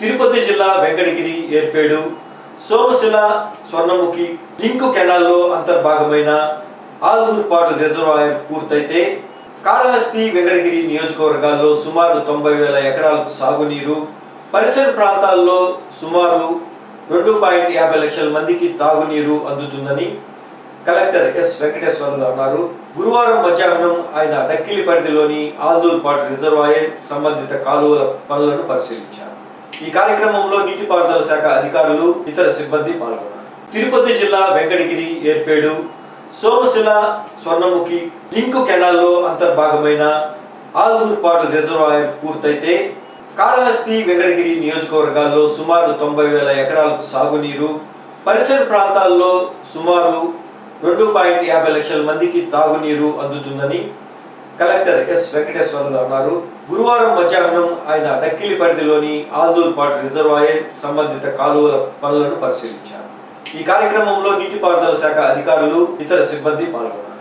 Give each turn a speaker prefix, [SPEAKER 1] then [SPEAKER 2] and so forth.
[SPEAKER 1] తిరుపతి జిల్లా వెంకటగిరి ఏర్పేడు సోమశిల స్వర్ణముఖి లింకు కెనాల్లో అంతర్భాగమైన ఆలూరుపాడు రిజర్వాయర్ పూర్తయితే కాళహస్తి వెంకటగిరి నియోజకవర్గాల్లో సుమారు తొంభై వేల ఎకరాలకు సాగునీరు పరిసర ప్రాంతాల్లో సుమారు రెండు పాయింట్ యాభై లక్షల మందికి తాగునీరు అందుతుందని కలెక్టర్ ఎస్ వెంకటేశ్వరరావు అన్నారు. గురువారం మధ్యాహ్నం ఆయన డక్కిలి పరిధిలోని ఆల్దూర్పాటు రిజర్వాయర్ సంబంధిత కాలువల పనులను పరిశీలించారు. ఈ కార్యక్రమంలో నీటిపారుదల శాఖ అధికారులు ఇతర సిబ్బంది పాల్గొన్నారు. తిరుపతి జిల్లా వెంకటగిరి ఏర్పేడు సోమశిల స్వర్ణముఖి లింకు కెనాల్లో అంతర్భాగమైన ఆలూరుపాడు రిజర్వాయర్ పూర్తయితే కాళహస్తి వెంకటగిరి నియోజకవర్గాల్లో సుమారు తొంభై వేల ఎకరాలకు సాగునీరు పరిసర ప్రాంతాల్లో సుమారు రెండు పాయింట్ యాభై లక్షల మందికి తాగునీరు అందుతుందని కలెక్టర్ ఎస్ వెంకటేశ్వరరావు అన్నారు గురువారం మధ్యాహ్నం ఆయన డక్కిలి పరిధిలోని ఆల్దూర్పాటు రిజర్వాయర్ సంబంధిత కాలువల పనులను పరిశీలించారు. ఈ కార్యక్రమంలో నీటిపారుదల శాఖ అధికారులు ఇతర సిబ్బంది పాల్గొన్నారు.